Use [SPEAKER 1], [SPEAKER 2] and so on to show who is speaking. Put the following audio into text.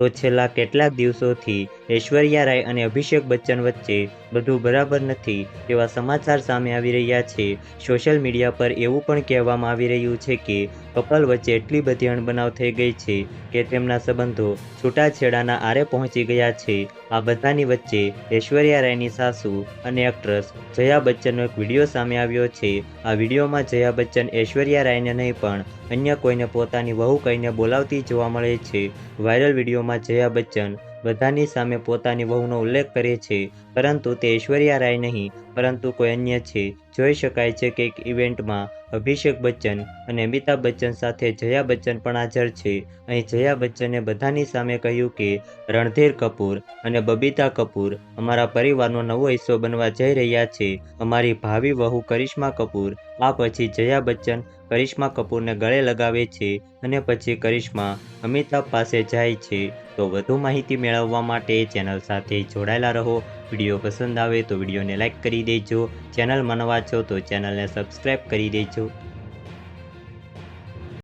[SPEAKER 1] તો છેલ્લા કેટલાક દિવસોથી ઐશ્વર્યા રાય અને અભિષેક બચ્ચન વચ્ચે બધું બરાબર નથી તેવા સમાચાર સામે આવી રહ્યા છે. સોશિયલ મીડિયા પર એવું પણ કહેવામાં આવી રહ્યું છે કે કપલ વચ્ચે એટલી બધી અણબનાવ થઈ ગઈ છે કે તેમના સંબંધો છૂટાછેડાના આરે પહોંચી ગયા છે. આ બધાની વચ્ચે ઐશ્વર્યા રાયની સાસુ અને એક્ટ્રેસ જયા બચ્ચનનો એક વીડિયો સામે આવ્યો છે. આ વિડીયોમાં જયા બચ્ચન ઐશ્વર્યા રાયને નહીં પણ અન્ય કોઈને પોતાની વહુ કહીને બોલાવતી જોવા મળે છે. વાયરલ વિડીયોમાં જયા બચ્ચન બધાની સામે પોતાની વહુનો ઉલ્લેખ કરે છે, પરંતુ તે ઐશ્વર્યા રાય નહીં, પરંતુ કોઈ અન્ય છે. જોઈ શકાય છે કે એક ઇવેન્ટમાં અભિષેક બચ્ચન અને અમિતાભ બચ્ચન સાથે જયા બચ્ચન પણ હાજર છે. અહીં જયા બચ્ચને બધાની સામે કહ્યું કે, રણધીર કપૂર અને બબીતા કપૂર અમારા પરિવારનો નવો હિસ્સો બનવા જઈ રહ્યા છે. અમારી ભાવિ વહુ કરિશ્મા કપૂર, આ પછી જયા બચ્ચન કરિશ્મા કપૂરને ગળે લગાવે છે અને પછી કરિશ્મા અમિતાભ પાસે જાય છે. તો વધુ માહિતી મેળવવા માટે ચેનલ સાથે જોડાયેલા રહો. વીડિયો પસંદ આવે તો વિડીયોને લાઇક કરી દેજો. ચેનલમાં નવા છો તો ચેનલને સબસ્ક્રાઈબ કરી દેજો.